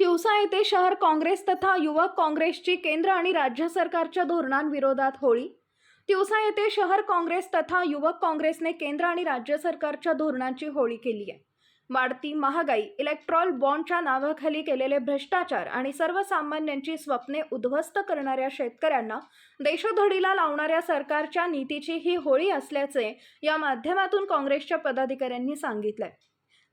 तिवसा येथे शहर काँग्रेस तथा युवक काँग्रेसची केंद्र आणि राज्य सरकारच्या धोरणांविरोधात होळी. तिवसा येथे शहर काँग्रेस तथा युवक काँग्रेसने केंद्र आणि राज्य सरकारच्या धोरणांची होळी केली आहे. वाढती महागाई इलेक्ट्रॉल बॉन्डच्या नावाखाली केलेले भ्रष्टाचार आणि सर्वसामान्यांची स्वप्ने उद्ध्वस्त करणाऱ्या शेतकऱ्यांना देशोधडीला लावणाऱ्या सरकारच्या नीतीची ही होळी असल्याचे या माध्यमातून काँग्रेसच्या पदाधिकाऱ्यांनी सांगितलंय.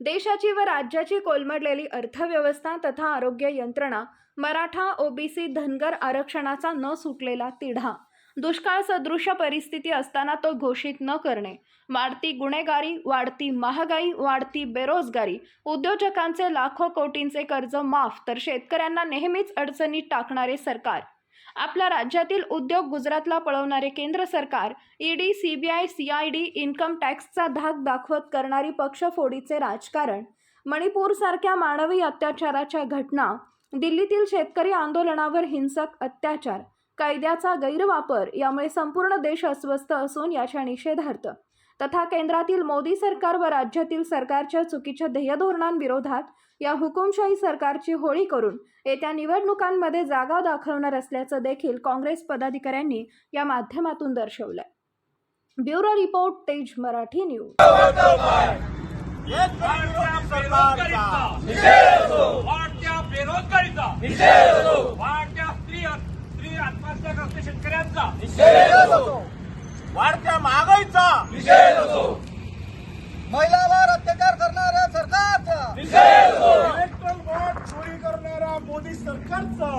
देशाची व राज्याची कोलमडलेली अर्थव्यवस्था तथा आरोग्य यंत्रणा मराठा ओबीसी धनगर आरक्षणाचा न सुटलेला तिढा. दुष्काळ सदृश परिस्थिती असताना तो घोषित न करणे. वाढती गुन्हेगारी वाढती महागाई वाढती बेरोजगारी उद्योजकांचे लाखो कोटींचे कर्ज माफ तर शेतकऱ्यांना नेहमीच अडचणीत टाकणारे सरकार. आपल्या राज्यातील उद्योग गुजरातला पळवणारे केंद्र सरकार ईडी सीबीआय सीआयडी इन्कम टॅक्सचा धाक दाखवत करणारी पक्षफोडीचे राजकारण मणिपूरसारख्या मानवी अत्याचाराच्या घटना दिल्लीतील शेतकरी आंदोलनावर हिंसक अत्याचार कायद्याचा गैरवापर यामुळे संपूर्ण देश अस्वस्थ असून याच्या निषेधार्थ तथा केंद्रातील मोदी सरकार व राज्यातील सरकारच्या चुकीच्या ध्येयधोरणांविरोधात या हुकुमशाही सरकारची होळी करून येत्या निवडणुकांमध्ये जागा दाखवणार असल्याचं देखील काँग्रेस पदाधिकाऱ्यांनी या माध्यमातून दर्शवलंय. ब्युरो रिपोर्ट तेज मराठी न्यूज. बेरोजगारीचा. वाढत्या स्त्री स्त्री आत्महत्याग्रस्त शेतकऱ्यांचा. महिलावर अत्याचार करणाऱ्या सरकारचा. इलेक्ट्रॉल बॉन्ड चोरी करणाऱ्या मोदी सरकारचा.